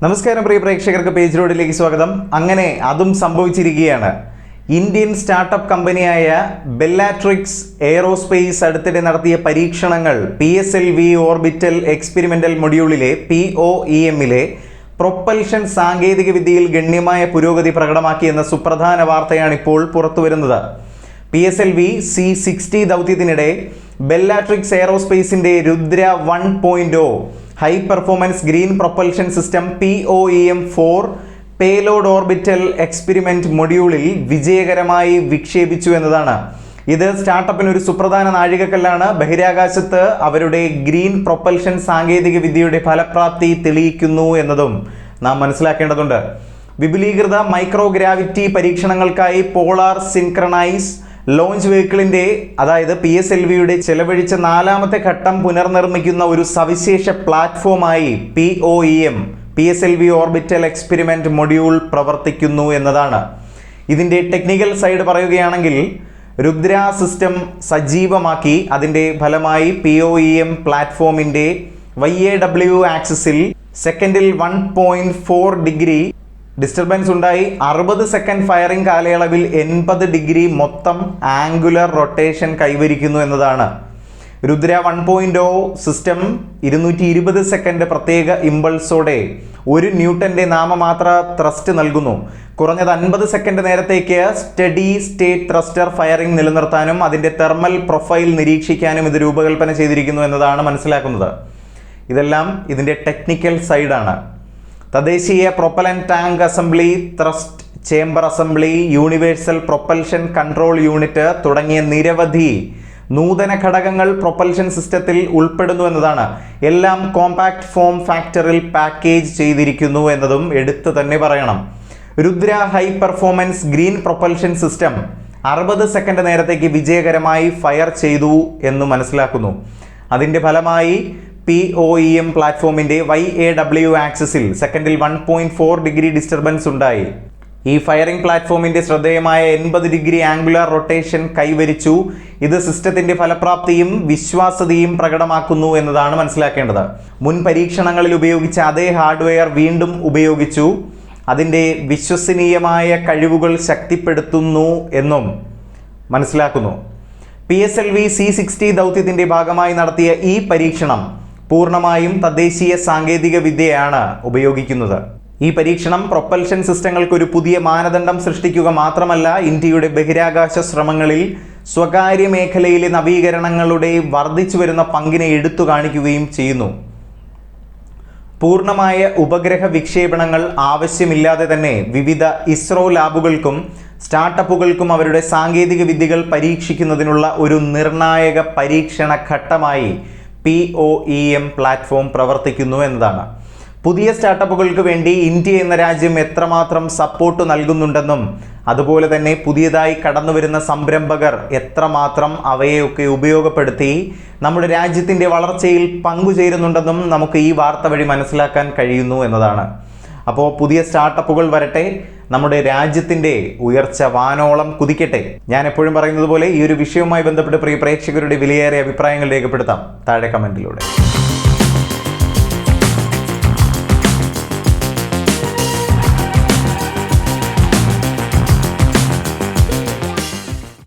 നമസ്കാരം പ്രിയ പ്രേക്ഷകർക്ക് പേജ് റോഡിലേക്ക് സ്വാഗതം. അങ്ങനെ അതും സംഭവിച്ചിരിക്കുകയാണ്. ഇന്ത്യൻ സ്റ്റാർട്ടപ്പ് കമ്പനിയായ ബെല്ലാട്രിക്സ് എയറോസ്പേസ് അടുത്തിടെ നടത്തിയ പരീക്ഷണങ്ങൾ P S L V orbital experimental മൊഡ്യൂളിലെ P O E എമ്മിലെ പ്രൊപ്പൽഷൻ സാങ്കേതികവിദ്യയിൽ ഗണ്യമായ പുരോഗതി പ്രകടമാക്കിയെന്ന സുപ്രധാന വാർത്തയാണിപ്പോൾ പുറത്തുവരുന്നത്. P S L V C sixty ദൗത്യത്തിനിടെ Bellatrix എയറോസ്പേസിന്റെ Rudra one point O high performance green propulsion system P O E M four payload orbital experiment മൊഡ്യൂളിൽ വിജയകരമായി വിക്ഷേപിച്ചു എന്നതാണ്. ഇത് സ്റ്റാർട്ടപ്പിന് ഒരു സുപ്രധാന നാഴികക്കല്ലാണ്. ബഹിരാകാശത്ത് അവരുടെ ഗ്രീൻ പ്രൊപ്പൽഷൻ സാങ്കേതിക വിദ്യയുടെ ഫലപ്രാപ്തി തെളിയിക്കുന്നു എന്നതും നാം മനസ്സിലാക്കേണ്ടതുണ്ട്. വിപുലീകൃത മൈക്രോഗ്രാവിറ്റി പരീക്ഷണങ്ങൾക്കായി പോളാർ സിൻക്രണൈസ് ലോഞ്ച് വെഹിക്കിളിന്റെ അതായത് പി എസ് എൽ വിയുടെ ചെലവഴിച്ച നാലാമത്തെ ഘട്ടം പുനർനിർമ്മിക്കുന്ന ഒരു സവിശേഷ പ്ലാറ്റ്ഫോമായി P O E M P S L V orbital experiment module പ്രവർത്തിക്കുന്നു എന്നതാണ്. ഇതിന്റെ ടെക്നിക്കൽ സൈഡ് പറയുകയാണെങ്കിൽ രുദ്ര സിസ്റ്റം സജീവമാക്കി അതിന്റെ ഫലമായി പി ഒ ഇ എം പ്ലാറ്റ്ഫോമിന്റെ വൈ എ ഡബ്ല്യു ആക്സിസിൽ സെക്കൻഡിൽ one point four degree disturbance ഉണ്ടായി. അറുപത് സെക്കൻഡ് ഫയറിംഗ് കാലയളവിൽ എൺപത് ഡിഗ്രി മൊത്തം ആംഗുലർ റൊട്ടേഷൻ കൈവരിക്കുന്നു എന്നതാണ്. Rudra one point O system ഇരുന്നൂറ്റി ഇരുപത് സെക്കൻഡ് പ്രത്യേക ഇമ്പൾസോടെ ഒരു ന്യൂട്ടന്റെ നാമമാത്ര ത്രസ്റ്റ് നൽകുന്നു. കുറഞ്ഞത് അൻപത് സെക്കൻഡ് നേരത്തേക്ക് സ്റ്റഡി സ്റ്റേറ്റ് ത്രസ്റ്റർ ഫയറിംഗ് നിലനിർത്താനും അതിന്റെ തെർമൽ പ്രൊഫൈൽ നിരീക്ഷിക്കാനും ഇത് രൂപകൽപ്പന ചെയ്തിരിക്കുന്നു എന്നതാണ് മനസ്സിലാക്കുന്നത്. ഇതെല്ലാം ഇതിന്റെ ടെക്നിക്കൽ സൈഡാണ് തദ്ദേശീയ propellant tank assembly thrust chamber assembly universal propulsion control unit തുടങ്ങിയ നിരവധി നൂതന ഘടകങ്ങൾ പ്രൊപ്പൽഷൻ സിസ്റ്റത്തിൽ ഉൾപ്പെടുന്നു എന്നതാണ്. എല്ലാം കോമ്പാക്ട് ഫോം ഫാക്ടറിൽ പാക്കേജ് ചെയ്തിരിക്കുന്നു എന്നതും എടുത്തു തന്നെ പറയണം. Rudra high performance green propulsion system അറുപത് സെക്കൻഡ് നേരത്തേക്ക് വിജയകരമായി ഫയർ ചെയ്തു എന്ന് മനസ്സിലാക്കുന്നു. അതിന്റെ ഫലമായി പി ഒ ഇ എം പ്ലാറ്റ്ഫോമിന്റെ വൈ എ ഡബ്ല്യു ആക്സിസിൽ സെക്കൻഡിൽ one point four degree disturbance ഉണ്ടായി. ഈ ഫയറിംഗ് പ്ലാറ്റ്ഫോമിന്റെ ശ്രദ്ധേയമായ എൺപത് ഡിഗ്രി ആംഗുലർ റൊട്ടേഷൻ കൈവരിച്ചു. ഇത് സിസ്റ്റത്തിന്റെ ഫലപ്രാപ്തിയും വിശ്വാസ്യതയും പ്രകടമാക്കുന്നു എന്നതാണ് മനസ്സിലാക്കേണ്ടത്. മുൻ പരീക്ഷണങ്ങളിൽ ഉപയോഗിച്ച അതേ ഹാർഡ്വെയർ വീണ്ടും ഉപയോഗിച്ചു. അതിന്റെ വിശ്വസനീയമായ കഴിവുകൾ ശക്തിപ്പെടുത്തുന്നു എന്നും മനസ്സിലാക്കുന്നു. P S L V C sixty ദൗത്യത്തിന്റെ ഭാഗമായി നടത്തിയ ഈ പരീക്ഷണം പൂർണമായും തദ്ദേശീയ സാങ്കേതിക വിദ്യയാണ് ഉപയോഗിക്കുന്നത്. ഈ പരീക്ഷണം പ്രൊപ്പൽഷൻ സിസ്റ്റങ്ങൾക്ക് ഒരു പുതിയ മാനദണ്ഡം സൃഷ്ടിക്കുക മാത്രമല്ല ഇന്ത്യയുടെ ബഹിരാകാശ ശ്രമങ്ങളിൽ സ്വകാര്യ മേഖലയിലെ നവീകരണങ്ങളുടെ വർദ്ധിച്ചു വരുന്ന പങ്കിനെ എടുത്തു കാണിക്കുകയും ചെയ്യുന്നു. പൂർണമായ ഉപഗ്രഹ വിക്ഷേപണങ്ങൾ ആവശ്യമില്ലാതെ തന്നെ വിവിധ ഇസ്രോ ലാബുകൾക്കും സ്റ്റാർട്ടപ്പുകൾക്കും അവരുടെ സാങ്കേതിക വിദ്യകൾ പരീക്ഷിക്കുന്നതിനുള്ള ഒരു നിർണായക പരീക്ഷണ ഘട്ടമായി P O E M platform പ്രവർത്തിക്കുന്നു എന്നതാണ്. പുതിയ സ്റ്റാർട്ടപ്പുകൾക്ക് വേണ്ടി ഇന്ത്യ എന്ന രാജ്യം എത്രമാത്രം സപ്പോർട്ട് നൽകുന്നുണ്ടെന്നും അതുപോലെ തന്നെ പുതിയതായി കടന്നു വരുന്ന സംരംഭകർ എത്രമാത്രം അവയെയൊക്കെ ഉപയോഗപ്പെടുത്തി നമ്മുടെ രാജ്യത്തിന്റെ വളർച്ചയിൽ പങ്കുചേരുന്നുണ്ടെന്നും നമുക്ക് ഈ വാർത്ത വഴി മനസ്സിലാക്കാൻ കഴിയുന്നു എന്നതാണ്. അപ്പോൾ പുതിയ സ്റ്റാർട്ടപ്പുകൾ വരട്ടെ നമ്മുടെ രാജ്യത്തിന്റെ ഉയർച്ച വാനോളം കുതിക്കട്ടെ. ഞാൻ എപ്പോഴും പറയുന്നത് പോലെ ഈ ഒരു വിഷയവുമായി ബന്ധപ്പെട്ട് പ്രിയ പ്രേക്ഷകരുടെ വിലയേറിയ അഭിപ്രായങ്ങൾ രേഖപ്പെടുത്താം. താഴെ കമന്റിലൂടെ.